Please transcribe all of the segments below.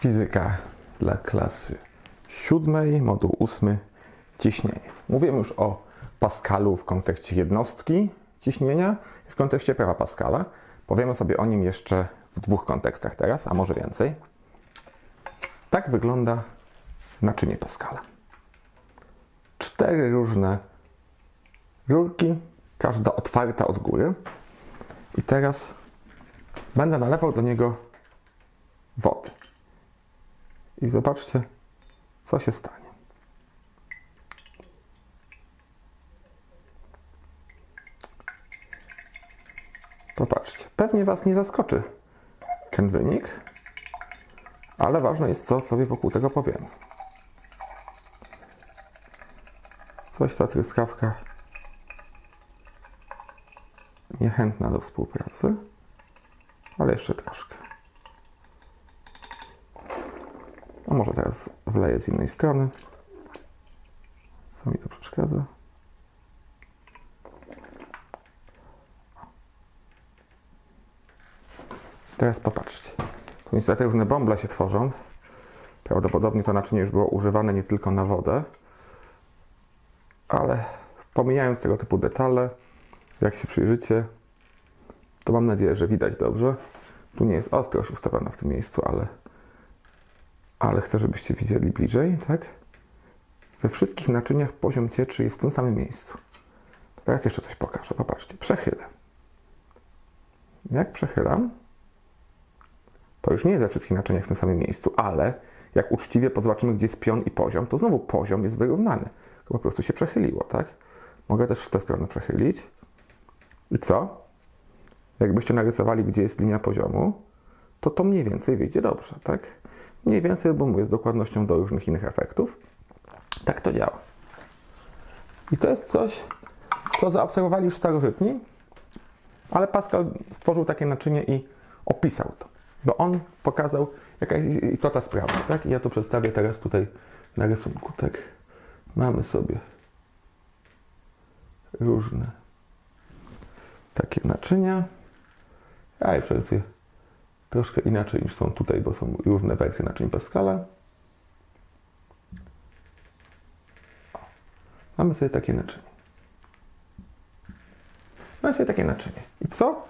Fizyka dla klasy siódmej, moduł ósmy, ciśnienie. Mówiłem już o Pascalu w kontekście jednostki ciśnienia i w kontekście prawa Pascala. Powiemy sobie o nim jeszcze w dwóch kontekstach teraz, a może więcej. Tak wygląda naczynie Pascala. Cztery różne rurki, każda otwarta od góry. I teraz będę nalewał do niego wody. I zobaczcie, co się stanie. Popatrzcie, pewnie Was nie zaskoczy ten wynik, ale ważne jest, co sobie wokół tego powiemy. Coś ta tryskawka niechętna do współpracy, ale jeszcze troszkę. A może teraz wleję z innej strony. Co mi to przeszkadza? Teraz popatrzcie. Tu niestety różne bąble się tworzą. Prawdopodobnie to naczynie już było używane nie tylko na wodę, ale pomijając tego typu detale, jak się przyjrzycie, to mam nadzieję, że widać dobrze. Tu nie jest ostrość ustawiona w tym miejscu, ale, ale chcę, żebyście widzieli bliżej, tak? We wszystkich naczyniach poziom cieczy jest w tym samym miejscu. Teraz jeszcze coś pokażę. Popatrzcie, przechylę. Jak przechylam, to już nie jest we wszystkich naczyniach w tym samym miejscu, ale jak uczciwie zobaczymy, gdzie jest pion i poziom, to znowu poziom jest wyrównany. To po prostu się przechyliło, tak? Mogę też w tę stronę przechylić. I co? Jakbyście narysowali, gdzie jest linia poziomu, to to mniej więcej wyjdzie dobrze, tak? Mniej więcej, mówię z dokładnością do różnych innych efektów. Tak to działa. I to jest coś, co zaobserwowali już starożytni, ale Pascal stworzył takie naczynie i opisał to. Bo on pokazał, jaka jest istota sprawy, tak? I ja to przedstawię teraz tutaj na rysunku, tak? Mamy sobie różne takie naczynia. Ja je wersję troszkę inaczej niż są tutaj, bo są różne wersje naczyń Pascala. Mamy sobie takie naczynie. Mamy sobie takie naczynie. I co?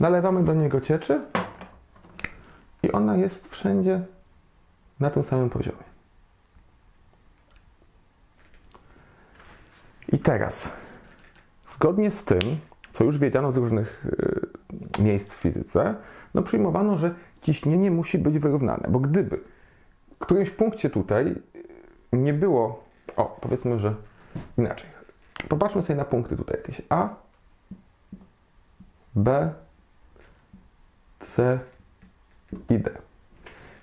Nalewamy do niego cieczy i ona jest wszędzie na tym samym poziomie. I teraz, zgodnie z tym, co już wiedziano z różnych y, miejsc w fizyce, no przyjmowano, że ciśnienie musi być wyrównane, bo gdyby w którymś punkcie tutaj nie było, o powiedzmy, że inaczej. Popatrzmy sobie na punkty tutaj jakieś A, B, C i D.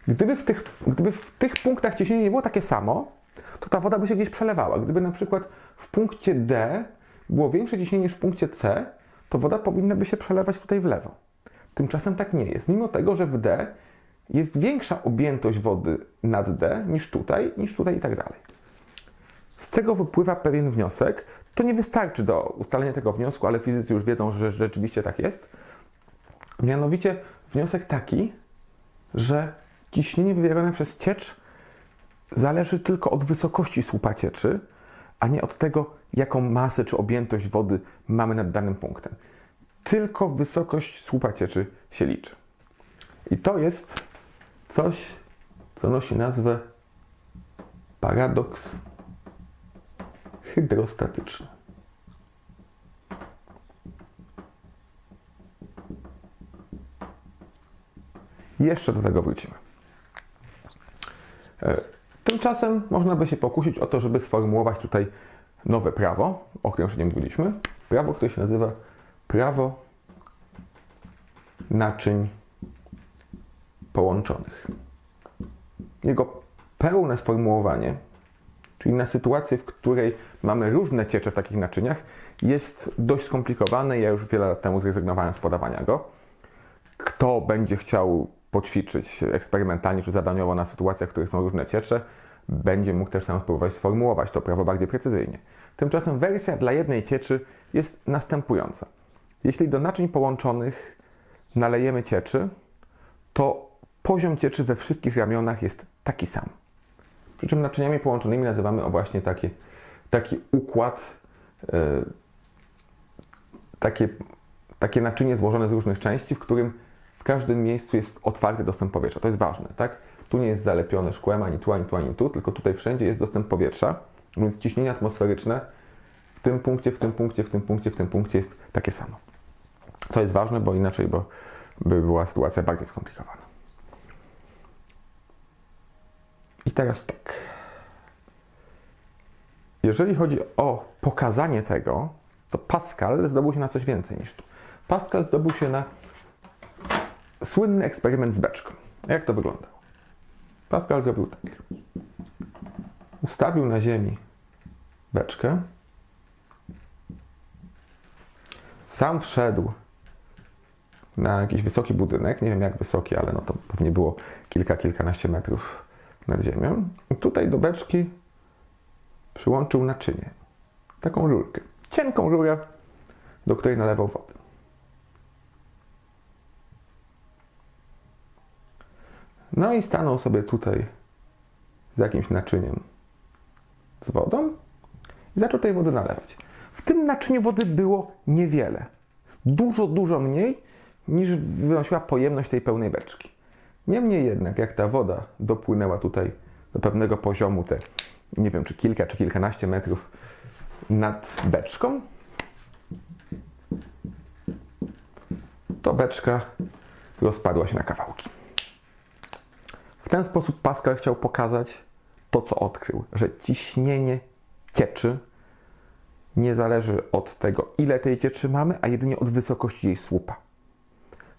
Gdyby w, tych, gdyby w tych punktach ciśnienie nie było takie samo, to ta woda by się gdzieś przelewała. Gdyby na przykład w punkcie D było większe ciśnienie niż w punkcie C, to woda powinna by się przelewać tutaj w lewo. Tymczasem tak nie jest. Mimo tego, że w D jest większa objętość wody nad D niż tutaj, niż tutaj i tak dalej. Z tego wypływa pewien wniosek. To nie wystarczy do ustalenia tego wniosku, ale fizycy już wiedzą, że rzeczywiście tak jest. Mianowicie wniosek taki, że ciśnienie wywierane przez ciecz zależy tylko od wysokości słupa cieczy, a nie od tego, jaką masę czy objętość wody mamy nad danym punktem. Tylko wysokość słupa cieczy się liczy. I to jest coś, co nosi nazwę paradoks hydrostatyczny. Jeszcze do tego wrócimy. E, Tymczasem można by się pokusić o to, żeby sformułować tutaj nowe prawo, o którym jeszcze nie mówiliśmy. Prawo, które się nazywa prawo naczyń połączonych. Jego pełne sformułowanie, czyli na sytuację, w której mamy różne ciecze w takich naczyniach, jest dość skomplikowane. Ja już wiele lat temu zrezygnowałem z podawania go. Kto będzie chciał poćwiczyć eksperymentalnie czy zadaniowo na sytuacjach, w których są różne ciecze, będzie mógł też tam spróbować sformułować to prawo bardziej precyzyjnie. Tymczasem wersja dla jednej cieczy jest następująca. Jeśli do naczyń połączonych nalejemy cieczy, to poziom cieczy we wszystkich ramionach jest taki sam. Przy czym naczyniami połączonymi nazywamy o właśnie taki, taki układ, yy, takie, takie naczynie złożone z różnych części, w którym w każdym miejscu jest otwarty dostęp powietrza. To jest ważne, tak? Tu nie jest zalepione szkłem ani tu, ani tu, ani tu, tylko tutaj wszędzie jest dostęp powietrza, więc ciśnienie atmosferyczne w tym punkcie, w tym punkcie, w tym punkcie, w tym punkcie jest takie samo. To jest ważne, bo inaczej bo by była sytuacja bardziej skomplikowana. I teraz tak. Jeżeli chodzi o pokazanie tego, to Pascal zdobył się na coś więcej niż tu. Pascal zdobył się na słynny eksperyment z beczką. Jak to wyglądało? Pascal zrobił tak. Ustawił na ziemi beczkę. Sam wszedł na jakiś wysoki budynek. Nie wiem jak wysoki, ale no to pewnie było kilka, kilkanaście metrów nad ziemią. I tutaj do beczki przyłączył naczynie. Taką rurkę. Cienką rurę, do której nalewał wodę. No i stanął sobie tutaj z jakimś naczyniem z wodą i zaczął tej wody nalewać. W tym naczyniu wody było niewiele. Dużo, dużo mniej niż wynosiła pojemność tej pełnej beczki. Niemniej jednak, jak ta woda dopłynęła tutaj do pewnego poziomu, te nie wiem, czy kilka, czy kilkanaście metrów nad beczką, to beczka rozpadła się na kawałki. Ten sposób Pascal chciał pokazać to, co odkrył, że ciśnienie cieczy nie zależy od tego, ile tej cieczy mamy, a jedynie od wysokości jej słupa.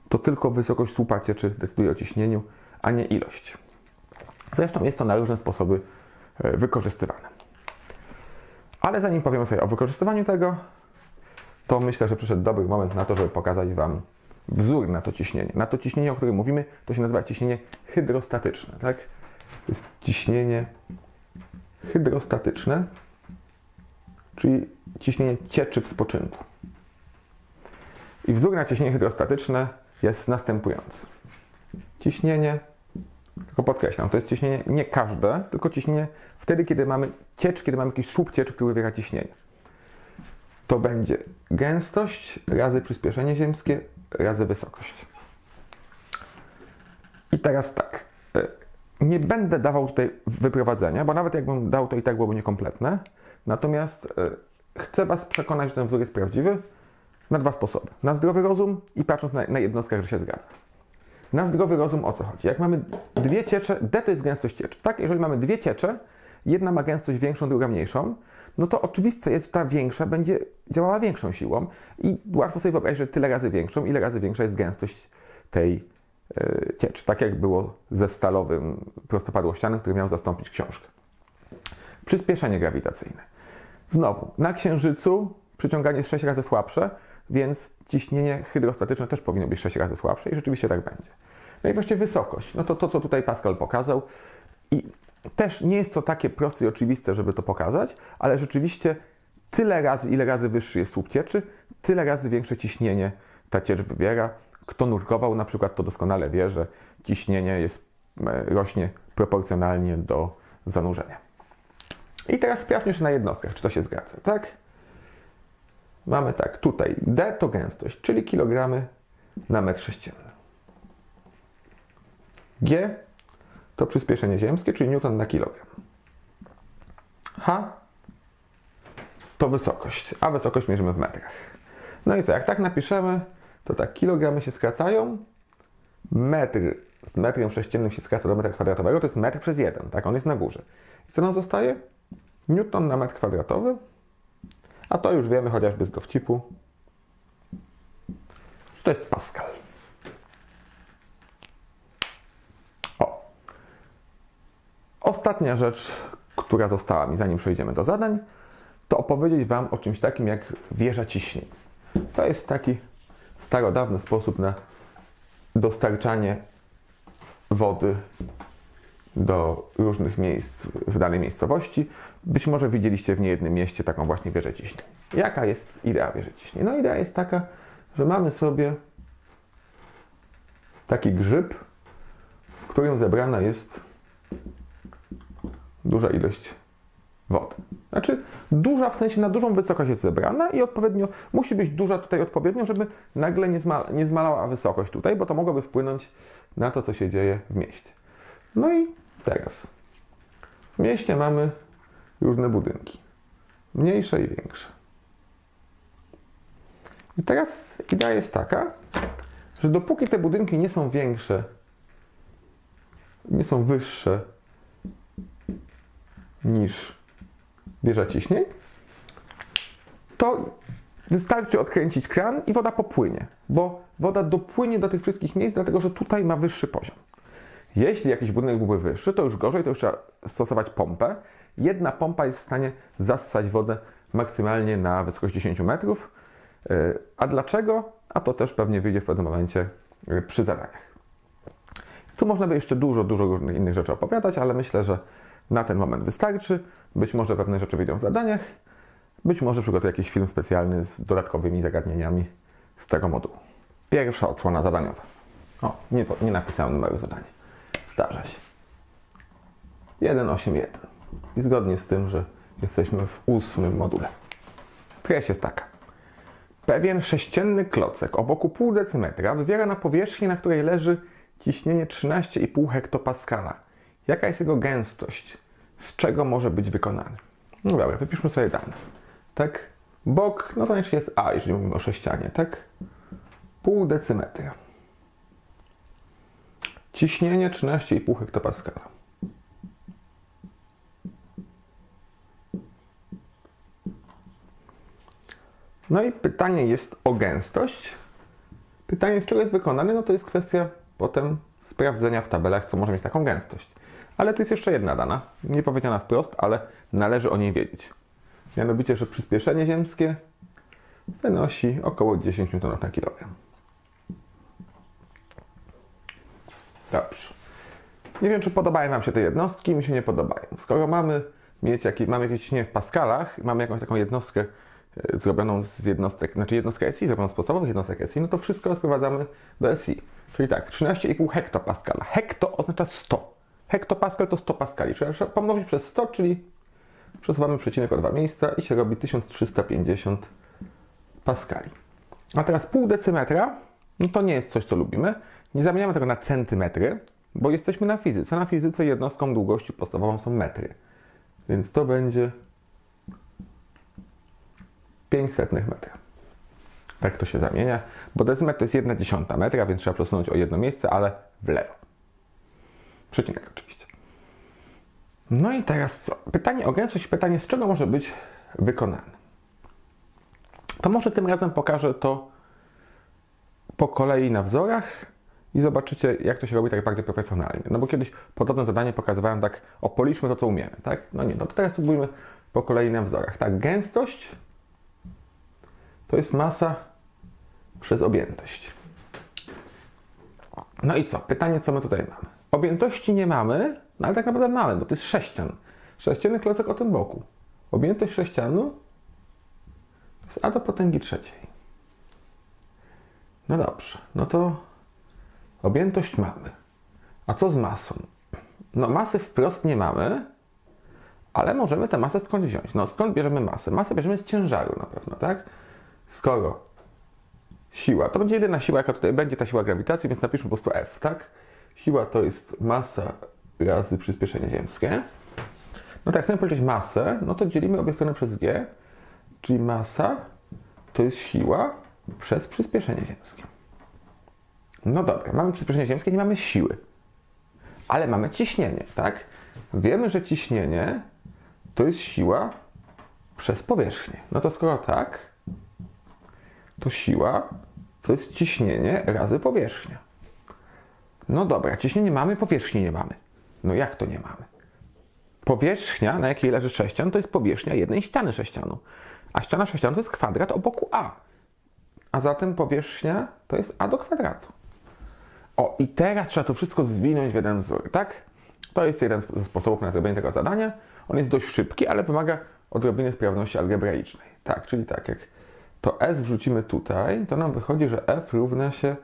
To tylko wysokość słupa cieczy decyduje o ciśnieniu, a nie ilość. Zresztą jest to na różne sposoby e, wykorzystywane. Ale zanim powiemy sobie o wykorzystywaniu tego, to myślę, że przyszedł dobry moment na to, żeby pokazać Wam wzór na to ciśnienie. Na to ciśnienie, o którym mówimy, to się nazywa ciśnienie hydrostatyczne. Tak? To jest ciśnienie hydrostatyczne, czyli ciśnienie cieczy w spoczynku. I wzór na ciśnienie hydrostatyczne jest następujący. Ciśnienie, tylko podkreślam, to jest ciśnienie nie każde, tylko ciśnienie wtedy, kiedy mamy ciecz, kiedy mamy jakiś słup cieczy, który wywiera ciśnienie. To będzie gęstość razy przyspieszenie ziemskie razy wysokość. I teraz tak. e, Nie będę dawał tutaj wyprowadzenia, bo nawet jakbym dał, to i tak byłoby niekompletne. Natomiast e, chcę Was przekonać, że ten wzór jest prawdziwy na dwa sposoby. Na zdrowy rozum i patrząc na, na jednostkach, że się zgadza. Na zdrowy rozum o co chodzi? Jak mamy dwie ciecze, D to jest gęstość cieczy, tak? Jeżeli mamy dwie ciecze, jedna ma gęstość większą, druga mniejszą, no to oczywiste jest, że ta większa będzie działała większą siłą i łatwo sobie wyobrazić, że tyle razy większą, ile razy większa jest gęstość tej e, cieczy. Tak jak było ze stalowym prostopadłościanem, który miał zastąpić książkę. Przyspieszenie grawitacyjne. Znowu, na Księżycu przyciąganie jest 6 razy słabsze, więc ciśnienie hydrostatyczne też powinno być 6 razy słabsze i rzeczywiście tak będzie. No i wreszcie wysokość. No to to, co tutaj Pascal pokazał. I też nie jest to takie proste i oczywiste, żeby to pokazać, ale rzeczywiście tyle razy, ile razy wyższy jest słup cieczy, tyle razy większe ciśnienie ta ciecz wybiera. Kto nurkował na przykład, to doskonale wie, że ciśnienie jest, e, rośnie proporcjonalnie do zanurzenia. I teraz sprawdźmy się na jednostkach, czy to się zgadza, tak? Mamy tak, tutaj D to gęstość, czyli kilogramy na metr sześcienny. G to przyspieszenie ziemskie, czyli newton na kilogram. H to wysokość, a wysokość mierzymy w metrach. No i co, jak tak napiszemy, to tak kilogramy się skracają, metr z metrem sześciennym się skraca do metra kwadratowego, to jest metr przez jeden, tak, on jest na górze. I co nam zostaje? Newton na metr kwadratowy, a to już wiemy chociażby z dowcipu, to jest Pascal. Ostatnia rzecz, która została mi, zanim przejdziemy do zadań, to opowiedzieć Wam o czymś takim jak wieża ciśnień. To jest taki starodawny sposób na dostarczanie wody do różnych miejsc w danej miejscowości. Być może widzieliście w niejednym mieście taką właśnie wieżę ciśnień. Jaka jest idea wieży ciśnień? No idea jest taka, że mamy sobie taki grzyb, którym zebrana jest duża ilość wody. Znaczy, duża w sensie na dużą wysokość jest zebrana i odpowiednio musi być duża tutaj odpowiednio, żeby nagle nie, zma, nie zmalała wysokość tutaj, bo to mogłoby wpłynąć na to, co się dzieje w mieście. No i teraz. W mieście mamy różne budynki. Mniejsze i większe. I teraz idea jest taka, że dopóki te budynki nie są większe, nie są wyższe niż wieża ciśnień, to wystarczy odkręcić kran i woda popłynie, bo woda dopłynie do tych wszystkich miejsc, dlatego że tutaj ma wyższy poziom. Jeśli jakiś budynek byłby wyższy, to już gorzej, to już trzeba stosować pompę. Jedna pompa jest w stanie zasysać wodę maksymalnie na wysokość 10 metrów. Yy, A dlaczego? A to też pewnie wyjdzie w pewnym momencie yy, przy zadaniach. Tu można by jeszcze dużo, dużo innych rzeczy opowiadać, ale myślę, że na ten moment wystarczy. Być może pewne rzeczy wyjdą w zadaniach, być może przygotuję jakiś film specjalny z dodatkowymi zagadnieniami z tego modułu. Pierwsza odsłona zadaniowa. O, nie, nie napisałem numeru zadania. Zdarza się. 181. I zgodnie z tym, że jesteśmy w ósmym module. Treść jest taka. Pewien sześcienny klocek o boku pół decymetra wywiera na powierzchni, na której leży ciśnienie 13,5 hektopaskala. Jaka jest jego gęstość? Z czego może być wykonany? No dobra, wypiszmy sobie dane. Tak? Bok, no to jest A, jeżeli mówimy o sześcianie, tak? Pół decymetra. Ciśnienie 13,5 hektopaskala. No i pytanie jest o gęstość. Pytanie, z czego jest wykonany, no to jest kwestia potem sprawdzenia w tabelach, co może mieć taką gęstość. Ale to jest jeszcze jedna dana, nie powiedziana wprost, ale należy o niej wiedzieć. Mianowicie, że przyspieszenie ziemskie wynosi około 10 N na kilogram. Dobrze. Nie wiem, czy podobają Wam się te jednostki, mi się nie podobają. Skoro mamy mieć jakieś, mamy jakieś ciśnienie w paskalach, mamy jakąś taką jednostkę e, zrobioną z jednostek, znaczy jednostkę SI, zrobioną z podstawowych jednostek SI, no to wszystko sprowadzamy do SI. Czyli tak, 13,5 hektopaskala. Hekto oznacza 100. Hektopaskal to 100 paskali. Trzeba pomnożyć przez 100, czyli przesuwamy przecinek o dwa miejsca i się robi 1350 paskali. A teraz pół decymetra, no to nie jest coś, co lubimy. Nie zamieniamy tego na centymetry, bo jesteśmy na fizyce. Na fizyce jednostką długości podstawową są metry. Więc to będzie 500 metra. Tak to się zamienia, bo decymetr to jest 1 dziesiąta metra, więc trzeba przesunąć o jedno miejsce, ale w lewo. Przecinek oczywiście. No i teraz co? Pytanie o gęstość, pytanie z czego może być wykonane. To może tym razem pokażę to po kolei na wzorach i zobaczycie, jak to się robi tak bardziej profesjonalnie. No bo kiedyś podobne zadanie pokazywałem tak, o policzmy to, co umiemy, tak? No nie, no to teraz spróbujmy po kolei na wzorach. Tak, gęstość to jest masa przez objętość. No i co? Pytanie, co my tutaj mamy? Objętości nie mamy, no ale tak naprawdę mamy, bo to jest sześcian. Sześcienny klocek o tym boku. Objętość sześcianu jest a do potęgi trzeciej. No dobrze, no to objętość mamy. A co z masą? No masy wprost nie mamy, ale możemy tę masę skąd wziąć? No skąd bierzemy masę? Masę bierzemy z ciężaru na pewno, tak? Skoro siła, to będzie jedyna siła, jaka tutaj będzie, ta siła grawitacji, więc napiszmy po prostu F, tak? Siła to jest masa razy przyspieszenie ziemskie. No tak, chcemy policzyć masę, no to dzielimy obie strony przez G, czyli masa to jest siła przez przyspieszenie ziemskie. No dobra, mamy przyspieszenie ziemskie, nie mamy siły, ale mamy ciśnienie, tak? Wiemy, że ciśnienie to jest siła przez powierzchnię. No to skoro tak, to siła to jest ciśnienie razy powierzchnia. No dobra, ciśnienie mamy, powierzchni nie mamy. No jak to nie mamy? Powierzchnia, na jakiej leży sześcian, to jest powierzchnia jednej ściany sześcianu. A ściana sześcianu to jest kwadrat o boku A. A zatem powierzchnia to jest A do kwadratu. O, i teraz trzeba to wszystko zwinąć w jeden wzór, tak? To jest jeden ze sposobów na zrobienie tego zadania. On jest dość szybki, ale wymaga odrobiny sprawności algebraicznej. Tak, czyli tak, jak to s wrzucimy tutaj, to nam wychodzi, że f równa się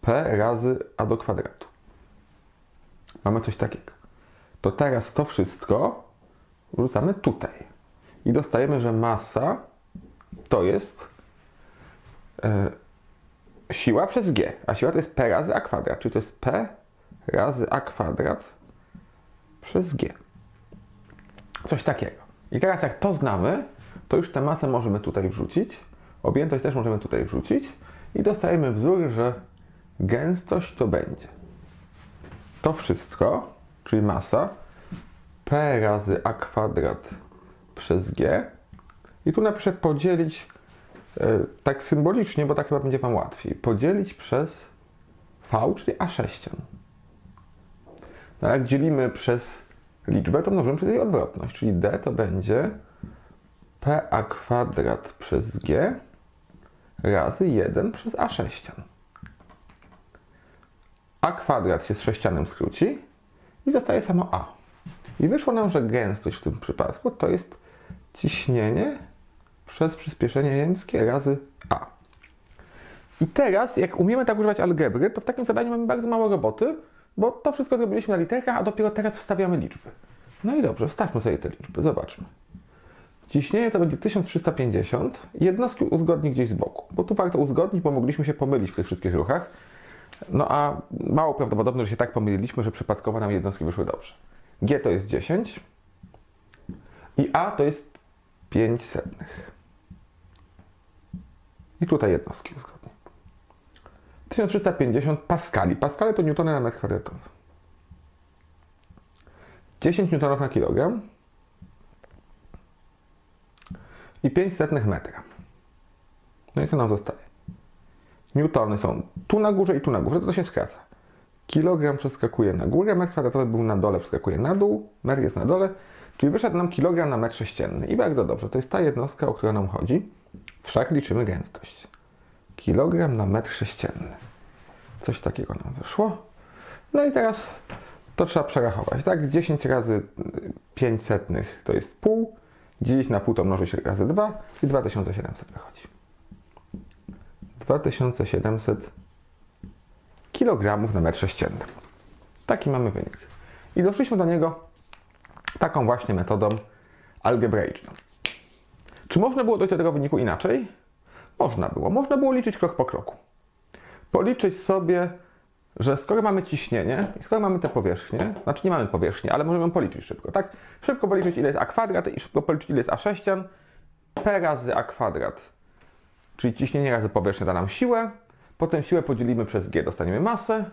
p razy a do kwadratu. Mamy coś takiego. To teraz to wszystko wrzucamy tutaj. I dostajemy, że masa to jest e, siła przez g. A siła to jest p razy a kwadrat. Czyli to jest p razy a kwadrat przez g. Coś takiego. I teraz jak to znamy, to już tę masę możemy tutaj wrzucić. Objętość też możemy tutaj wrzucić. I dostajemy wzór, że gęstość to będzie to wszystko, czyli masa, p razy a kwadrat przez g. I tu napiszę podzielić e, tak symbolicznie, bo tak chyba będzie Wam łatwiej. Podzielić przez v, czyli a6. No, jak dzielimy przez liczbę, to mnożymy przez jej odwrotność, czyli d to będzie pa kwadrat przez g razy 1 przez a6 a kwadrat się z sześcianem skróci i zostaje samo a. I wyszło nam, że gęstość w tym przypadku to jest ciśnienie przez przyspieszenie jemskie razy a. I teraz, jak umiemy tak używać algebry, to w takim zadaniu mamy bardzo mało roboty, bo to wszystko zrobiliśmy na literkach, a dopiero teraz wstawiamy liczby. No i dobrze, wstawmy sobie te liczby, zobaczmy. Ciśnienie to będzie 1350, jednostki uzgodni gdzieś z boku, bo tu warto uzgodnić, bo mogliśmy się pomylić w tych wszystkich ruchach. No a mało prawdopodobne, że się tak pomyliliśmy, że przypadkowo nam jednostki wyszły dobrze. G to jest 10 i A to jest 5 setnych. I tutaj jednostki uzgodnie. 1350 paskali. Paskale to newtony na metr kwadratowy. 10 newtonów na kilogram i 5 setnych metra. No i co nam zostaje? Newtony są tu na górze i tu na górze, to, się skraca. Kilogram przeskakuje na górę, metr kwadratowy był na dole, przeskakuje na dół, metr jest na dole, czyli wyszedł nam kilogram na metr sześcienny. I bardzo dobrze, to jest ta jednostka, o którą nam chodzi. Wszak liczymy gęstość. Kilogram na metr sześcienny. Coś takiego nam wyszło. No i teraz to trzeba przerachować, tak? 10 razy 5 setnych to jest pół, dzielić na pół to mnoży się razy 2 i 2700 wychodzi. 2700 kg na metr sześcienny. Taki mamy wynik. I doszliśmy do niego taką właśnie metodą algebraiczną. Czy można było dojść do tego wyniku inaczej? Można było. Można było liczyć krok po kroku. Policzyć sobie, że skoro mamy ciśnienie i skoro mamy te powierzchnie, znaczy nie mamy powierzchni, ale możemy ją policzyć szybko, tak? Szybko policzyć ile jest a kwadrat i szybko policzyć ile jest a sześcian. p razy a kwadrat czyli ciśnienie razy powierzchnia da nam siłę, potem siłę podzielimy przez g, dostaniemy masę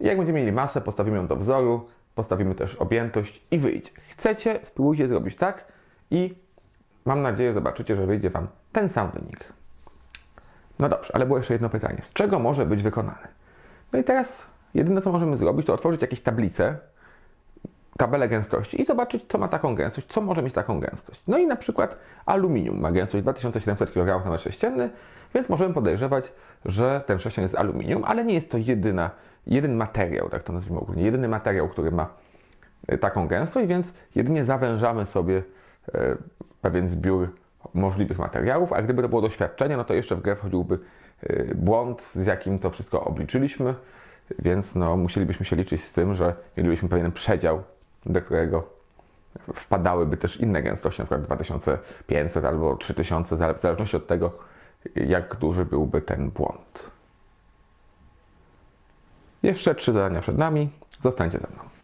i jak będziemy mieli masę, postawimy ją do wzoru, postawimy też objętość i wyjdzie. Chcecie, spróbujcie zrobić tak i mam nadzieję zobaczycie, że wyjdzie Wam ten sam wynik. No dobrze, ale było jeszcze jedno pytanie. Z czego może być wykonany? No i teraz jedyne co możemy zrobić, to otworzyć jakieś tablice, tabelę gęstości i zobaczyć, co ma taką gęstość, co może mieć taką gęstość. No i na przykład aluminium ma gęstość 2700 kg na metr sześcienny, więc możemy podejrzewać, że ten sześcian jest aluminium, ale nie jest to jedyna, jeden materiał, tak to nazwijmy ogólnie, jedyny materiał, który ma e, taką gęstość, więc jedynie zawężamy sobie e, pewien zbiór możliwych materiałów, a gdyby to było doświadczenie, no to jeszcze w grę wchodziłby e, błąd, z jakim to wszystko obliczyliśmy, więc no, musielibyśmy się liczyć z tym, że mielibyśmy pewien przedział do którego wpadałyby też inne gęstości, przykład 2500 albo 3000, w zależności od tego, jak duży byłby ten błąd. Jeszcze trzy zadania przed nami. Zostańcie ze mną.